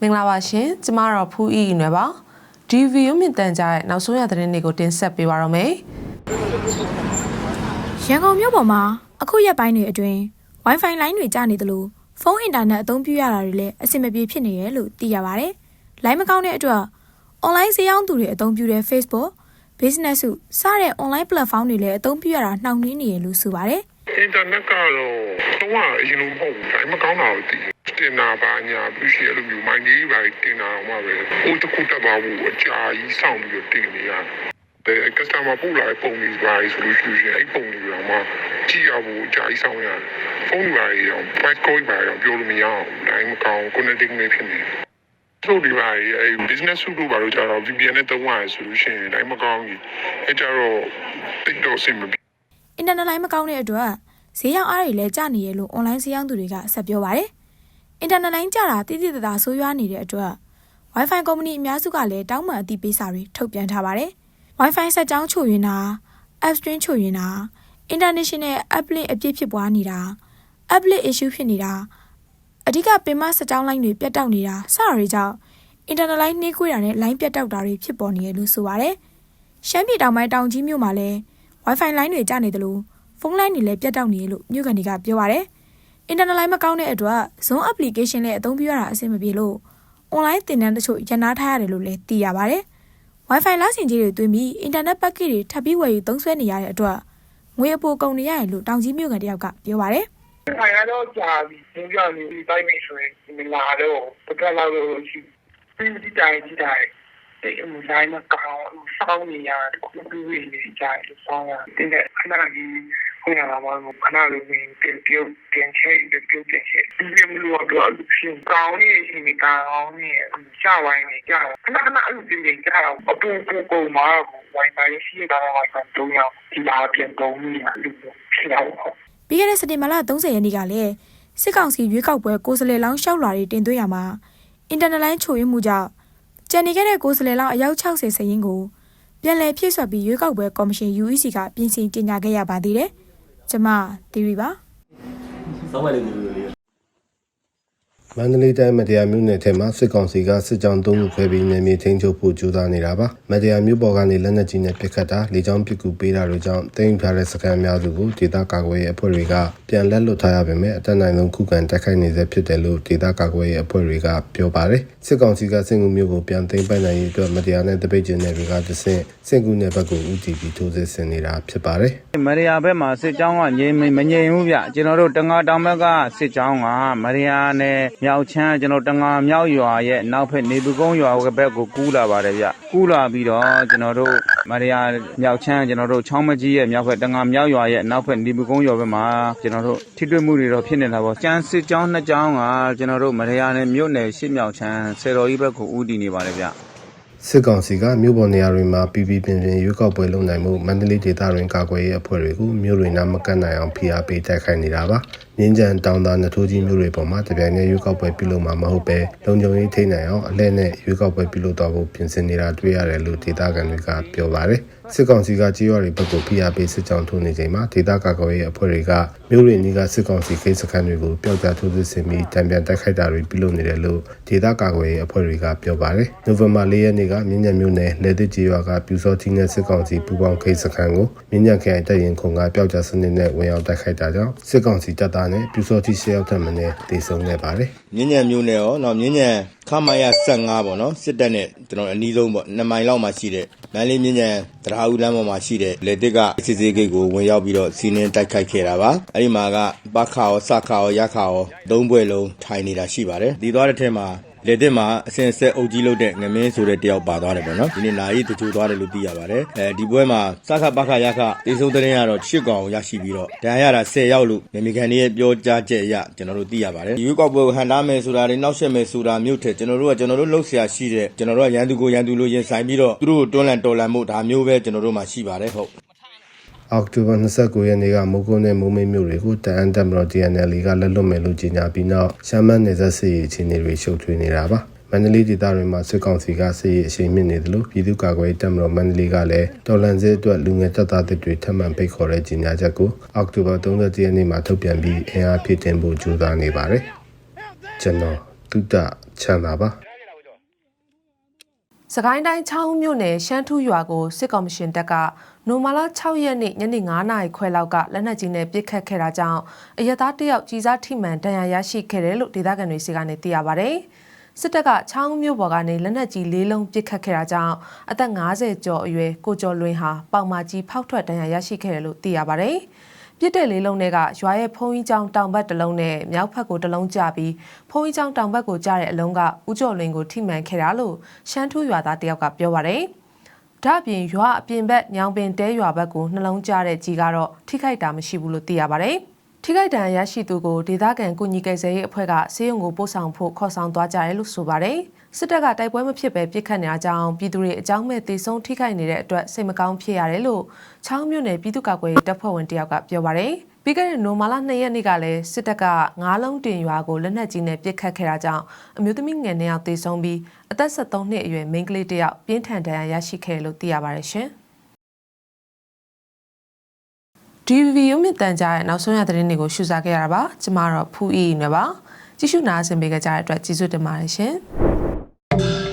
မင်္ဂလာပါရှင်ကျမတော့ဖူးအီနွယ်ပါဒီဗီဒီယိုမြင့်တန်ကြားရဲ့နောက်ဆုံးရသတင်းတွေကိုတင်ဆက်ပေးပါရမယ်ရန်ကုန်မြို့ပေါ်မှာအခုရက်ပိုင်းတွေအတွင်း Wi-Fi လိုင်းတွေကျနေသလိုဖုန်းအင်တာနက်အသုံးပြုရတာတွေလည်းအဆင်မပြေဖြစ်နေတယ်လို့သိရပါဗျ။လိုင်းမကောင်းတဲ့အတွက် online ဈေးရောင်းသူတွေအသုံးပြုတဲ့ Facebook, Business စုစတဲ့ online platform တွေလည်းအသုံးပြုရတာနှောင့်နှေးနေရလို့ဆိုပါတယ် အင်တာနက်ကတော့တော့အရင်လိုမဟုတ်ဘူးဒါပေမဲ့မကောင်းတာကိုသိတယ်တင်တာပါညာပြီးရှိအဲ့လိုမျိုးမိုင်းကြီးပါတင်တာတော့မှပဲဟိုတစ်ခုတက်သွားဖို့အကြာကြီးစောင့်ပြီးတော့တင်နေရတယ်အဲ customer ပို့လာတဲ့ပုံတွေပါဆိုလို့ရှိရင်အဲ့ပုံတွေတော့မှကြည့်ရဖို့အကြာကြီးစောင့်ရတယ်ဖုန်းတွေပါရော price code ပါရောပြောလို့မရအောင်နိုင်မကောင်း connecting နေဖြစ်နေတယ်တို့ဒီပါအဲ business စုတို့ဘာလို့ကြတော့ VPN နဲ့တုံးရတယ်ဆိုလို့ရှိရင်နိုင်မကောင်းကြီးအဲကြတော့ TikTok စင်မပြေ။အင်တာနက်လိုင်းမကောင်းတဲ့အတွက် ဈေးရောင်းအားတွေလည်းကျနေရလို့ online ဈေးရောင်းသူတွေကဆက်ပြောပါတယ်။အင်တာနက်လိုင်းကျတာတိတိတသာဆိုးရွားနေတဲ့အတွက် Wi-Fi ကုမ္ပဏီအများစုကလည်းတောင်းပန်အသိပေးစာတွေထုတ်ပြန်ထားပါတယ်။ Wi-Fi ဆက်ကြောင်းချို့ယွင်းတာ App Stream ချို့ယွင်းတာ International Uplink အပြည့်ဖြစ်ပွားနေတာ Uplink issue ဖြစ်နေတာအဓိကပင်မဆက်ကြောင်းလိုင်းတွေပြတ်တောက်နေတာစတာတွေကြောင့် Internet line နှေးကွေးတာနဲ့ line ပြတ်တောက်တာတွေဖြစ်ပေါ်နေရလို့ဆိုပါတယ်။ရှမ်းပြည်တောင်ပိုင်းတောင်ကြီးမြို့မှာလည်း Wi-Fi line တွေကျနေတယ်လို့ ဖုန်းလိုင်းတွေလည်းပြတ်တောက်နေရလို့မြို့ကန်တွေကပြောပါတယ်။ Internet line မကောင်းတဲ့အတွက် Zone application လည်းအသုံးပြုရတာအဆင်မပြေလို့ online သင်တန်းတချို့ရန်နာထားရတယ်လို့လည်းသိရပါတယ်။ Wi-Fi လဆင်ကြီးတွေသွင်းပြီး Internet package တွေထပ်ပြီးဝယ်ယူသုံးစွဲနေရတဲ့အတွက်ငွေအပိုကုန်နေရတယ်လို့တောင်ကြီးမြို့ကန်တယောက်ကပြောပါတယ်။ခိုင်ရတော့ကြာပြီ။သင်ပြနေဒီတိုင်းမိဆိုရင် မလာတော့ပကလာလို့ရှိပြီးဒီတိုင်းဒီတို င်းဒီအမှုတိုင်းမကောင်းစောင်းနေရတယ်ခုပြီးပြီးနေကြတယ်စောင်းရတယ်တဲ့ခဏကြီးခွင့်ရမှာမဟုတ်ခဏလေးပြင်ပြုတ်ပြင်ချေပြုတ်ပြင်ချေဒီမလို့တော့ရှင်ကောင်းနေရှင်ကောင်းနေရှာဝိုင်းနေကြခဏခဏအဲ့လိုပြင်ပြင်ကြတော့အပူပူကုန်မှာ Wi-Fi ရှိတာတော့ Wi-Fi တော့ရဒီလာပြင်ပုံနေရလို့ဖြစ်တော့။ပြီးခဲ့တဲ့စက်တင်ဘာလ30ရက်နေ့ကလည်းစစ်ကောင်စီရွေးကောက်ပွဲကိုယ်စားလှယ်လောင်းရှောက်လာတွေတင်သွင်းရမှာအင်တာနက်လိုင်းချို့ယွင်းမှုကြောင့် ကြံနေခဲ့တဲ့ကိုယ်စားလှယ်လောင်းအယောက်60စရင်ကိုပြန်လည်ဖြည့်ဆွတ်ပြီးရွေးကောက်ပွဲကော်မရှင် UEC ကပြင်ဆင်ကြေညာခဲ့ရပါသေးတယ်။ကျမသီရီပါစောင်းမလေးလူလူလေး မန္တလေးတိုင်းမတရားမြို့နယ်ထဲမှာစစ်ကောင်စီကစစ်ကြောင်းသုံးခုခွဲပြီးနယ်မြေထိန်းချုပ်ဖို့ကြိုးစားနေတာပါမတရားမြို့ပေါ်ကနေလက်နက်ကြီးနဲ့ပစ်ခတ်တာလေကြောင်းပစ်ကူပေးတာတို့ကြောင့်တင်းယူထားတဲ့စခန်းများစုကိုဒေသကာကွယ်ရေးအဖွဲ့တွေကပြန်လက်လွတ်ထားရပေမဲ့အတက်နိုင်ဆုံးခုခံတိုက်ခိုက်နေဆဲဖြစ်တယ်လို့ဒေသကာကွယ်ရေးအဖွဲ့တွေကပြောပါတယ်စစ်ကောင်စီကစင်ကူမြို့ကိုပြန်သိမ်းပိုက်နိုင်ရေးအတွက်မတရားနဲ့တပိတ်ကျင်းတဲ့တွေကတဆင့်စင်ကူနယ်ဘက်ကိုဦးတည်ပြီးထိုးစစ်ဆင်နေတာဖြစ်ပါတယ်မရယာဘက်မှာစစ်ကြောင်းကငြိမ်မငြိမ်ဘူးဗျကျွန်တော်တို့တငါတောင်ဘက်ကစစ်ကြောင်းကမရယာနဲ့မြောက်ချမ်းကျွန်တော်တငါမြောက်ရွာရဲ့နောက်ဖက်နေပကုန်းရွာဘက်ကိုကူးလာပါတယ်ဗျကူးလာပြီးတော့ကျွန်တော်တို့မရယာမြောက်ချမ်းကျွန်တော်တို့ချောင်းမကြီးရဲ့မြောက်ဖက်တငါမြောက်ရွာရဲ့နောက်ဖက်နေပကုန်းရွာဘက်မှာကျွန်တော်တို့ထိတွေ့မှုတွေတော့ဖြစ်နေတာပေါ့ကျန်းစစ်ကြောင်းနှစ်ကြောင်းကကျွန်တော်တို့မရယာနဲ့မြို့နယ်ရှစ်မြောက်ချမ်းဆယ်တော်ကြီးဘက်ကိုဦးတည်နေပါတယ်ဗျ စစ်ကောင်စီကမြို့ပေါ်နေရာတွေမှာပြည်ပြည်ပြင်းပြင်းရွေးကောက်ပွဲလုပ်နိုင်မှုမန္တလေးဒေသတွင်ကာကွယ်ရေးအဖွဲ့တွေကိုမြို့တွေနားမကတ်နိုင်အောင်ဖိအားပေးတိုက်ခိုက်နေတာပါ။မြင်းကြံတောင်သာနထိုးကြီးမြို့တွေပေါ်မှာတပြိုင်တည်းရွေးကောက်ပွဲပြုလုပ်မှာမဟုတ်ပဲလုံခြုံရေးထိန်းနိုင်အောင်အလဲနဲ့ရွေးကောက်ပွဲပြုလုပ်တော့ဖို့ပြင်ဆင်နေတာတွေ့ရတယ်လို့ဒေသခံတွေကပြောပါတယ်။ စစ်ကောင်စီကကြေးရွာတွေဘက်ကိုဖိအားပေးစစ်ကြောင်းထိုးနေချိန်မှာဒေသကာကွယ်ရေးအဖွဲ့တွေကမြို့တွေနီးကစစ်ကောင်စီကိစ္စခန်းတွေကိုပျောက်ကြားထိုးစစ်ဆင်ပြီးတံပြန်တိုက်ခိုက်တာတွေပြုလုပ်နေတယ်လို့ဒေသကာကွယ်ရေးအဖွဲ့တွေကပြောပါတယ်။နိုဝင်ဘာ၄ရက်နေ့ကမြင်းညံမြို့နယ်လေသစ်ကြေးရွာကပြူစောတီနဲ့စစ်ကောင်စီပူးပေါင်းကိစ္စခန်းကိုမြင်းညံခရိုင်တပ်ရင်ခုံကပျောက်ကြားစနစ်နဲ့ဝင်ရောက်တိုက်ခိုက်တာကြောင့်စစ်ကောင်စီတပ်သားနဲ့ပြူစောတီရှေ့ရောက်တဲ့မင်းတေဆုံးခဲ့ပါတယ်။မြင်းညံမျိုးနဲ့ရောနော်မြင်းညံခမရ15ပေါ့နော်စစ်တပ်နဲ့ကျွန်တော်အနီးဆုံးပေါ့2မိုင်လောက်မှရှိတဲ့မန်းလေးမြင်းညံတရားဦးလမ်းပေါ်မှာရှိတဲ့လေတစ်ကစစ်စေးဂိတ်ကိုဝင်ရောက်ပြီးတော့စီးနင်းတိုက်ခိုက်ခဲ့တာပါအဲ့ဒီမှာကပခါရောစခါရောရခါရောသုံးဘွဲ့လုံးထိုင်နေတာရှိပါတယ်ဒီသွားတဲ့ထဲမှာ လေတစ်မှာအစင်ဆက်အုပ်ကြီးလုပ်တဲ့ငမင်းဆိုတဲ့တယောက်ပါသွားတယ်ပေါ့နော်ဒီနေ့နာရီတချို့သွားတယ်လို့သိရပါတယ်အဲဒီပွဲမှာစခပခရခတေဆုံးတဲ့ရင်ကတော့၈កောင်ရရှိပြီးတော့ဒဏ်ရာရတာ10ရောက်လို့နေမကန်ရဲ့ပြောကြားချက်အရကျွန်တော်တို့သိရပါတယ်ရွေးကောက်ပွဲကိုဟန်တားမယ်ဆိုတာတွေနောက်ဆက်မယ်ဆိုတာမျိုးထက်ကျွန်တော်တို့ကကျွန်တော်တို့လှုပ်ရှားရှိတဲ့ကျွန်တော်တို့ကရန်သူကိုရန်သူလို့ရင်ဆိုင်ပြီးတော့သူတို့ကိုတွန်းလှန်တော်လှန်မှုဒါမျိုးပဲကျွန်တော်တို့မှာရှိပါတယ်ဟုတ် အောက်တိုဘာ29ရက်နေ့ကမိုးကုန်းနဲ့မိုးမိတ်မြို့တွေကိုတအန်တက်မတော် DNL ကလက်လွတ်မယ်လို့ကြေညာပြီးနောက်ရှာမန်နေဆက်စီအခြေအနေတွေရှုပ်ထွေးနေတာပါမန္တလေးဒေသတွင်မှာစစ်ကောင်စီကစစ်ရေးအရှိန်မြင့်နေတယ်လို့ပြည်သူ့ကာကွယ်ရေးတပ်မတော်မန္တလေးကလည်းတော်လန်စစ်အတွက်လူငယ်တပ်သားတွေထပ်မံပိတ်ခေါ်တဲ့ကြေညာချက်ကိုအောက်တိုဘာ30ရက်နေ့မှာထုတ်ပြန်ပြီးအင်အားဖြည့်တင်ဖို့ကြိုးစားနေပါတယ်ကျွန်တော်တုဒ္ဒချမ်းသာပါ စကိုင်းတိုင်း6ဦးမြို့နယ်ရှမ်းထူးရွာကိုစစ်ကောင်မရှင်တပ်ကနိုမာလာ6ရက်နေ့ညနေ9နာရီခွဲလောက်ကလက်နက်ကြီးနဲ့ပစ်ခတ်ခဲ့တာကြောင့်အရက်သားတစ်ယောက်ကြီးစားထိမှန်ဒဏ်ရာရရှိခဲ့တယ်လို့ဒေသခံတွေစီကနေသိရပါဗျ။စစ်တပ်က6ဦးမြို့ပေါ်ကနေလက်နက်ကြီး၄လုံးပစ်ခတ်ခဲ့တာကြောင့်အသက်50ကျော်အရွယ်ကိုကျော်လွင်ဟာပေါင်မာကြီးဖောက်ထွက်ဒဏ်ရာရရှိခဲ့တယ်လို့သိရပါဗျ။ ပြစ်တဲ့လေးလုံးတွေကရွာရဲ့ဖုံးကြီးကျောင်းတောင်ဘက်တစ်လုံးနဲ့မြောက်ဘက်ကိုတစ်လုံးကျပြီးဖုံးကြီးကျောင်းတောင်ဘက်ကိုကျတဲ့အလုံးကဦးကျော်လွင်ကိုထိမှန်ခဲ့တာလို့ရှမ်းထူးရွာသားတယောက်ကပြောပါတယ်။ဒါ့အပြင်ရွာအပြင်ဘက်ညောင်ပင်တဲရွာဘက်ကိုနှလုံးကျတဲ့ကြီးကတော့ထိခိုက်တာမရှိဘူးလို့သိရပါတယ်။ထိခိုက်ဒဏ်ရာရရှိသူကိုဒေသခံကုညီကယ်ဆယ်ရေးအဖွဲ့ကဆေးရုံကိုပို့ဆောင်ဖို့ခေါ်ဆောင်သွားကြတယ်လို့ဆိုပါတယ်။ စစ်တပ်ကတိုက်ပွဲမဖြစ်ပဲပြစ်ခတ်နေတာကြောင့်ပြည်သူတွေအကြောင်းမဲ့တေဆုံးထိခိုက်နေတဲ့အတွက်စိတ်မကောင်းဖြစ်ရတယ်လို့ချောင်းမြို့နယ်ပြည်သူ့ကာကွယ်ရေးတပ်ဖွဲ့ဝင်တယောက်ကပြောပါတယ်။ပြီးခဲ့တဲ့နိုမာလာ2ရက်နေ့ကလည်းစစ်တပ်ကငါးလုံးတင်ရွာကိုလက်နက်ကြီးနဲ့ပစ်ခတ်ခဲ့တာကြောင့်အမျိုးသမီးငယ်နှစ်ယောက်တေဆုံးပြီးအသက်73နှစ်အရွယ်မိန်းကလေးတစ်ယောက်ပြင်းထန်ဒဏ်ရာရရှိခဲ့လို့သိရပါတယ်ရှင်။ DVB ရုံမြင့်တန်ကြားရဲ့နောက်ဆုံးရသတင်းတွေကိုရှုစားခဲ့ရတာပါကျမတော့ဖူးအီနွယ်ပါကြည့်ရှုနားဆင်ပေးကြတဲ့အတွက်ကျေးဇူးတင်ပါတယ်ရှင် you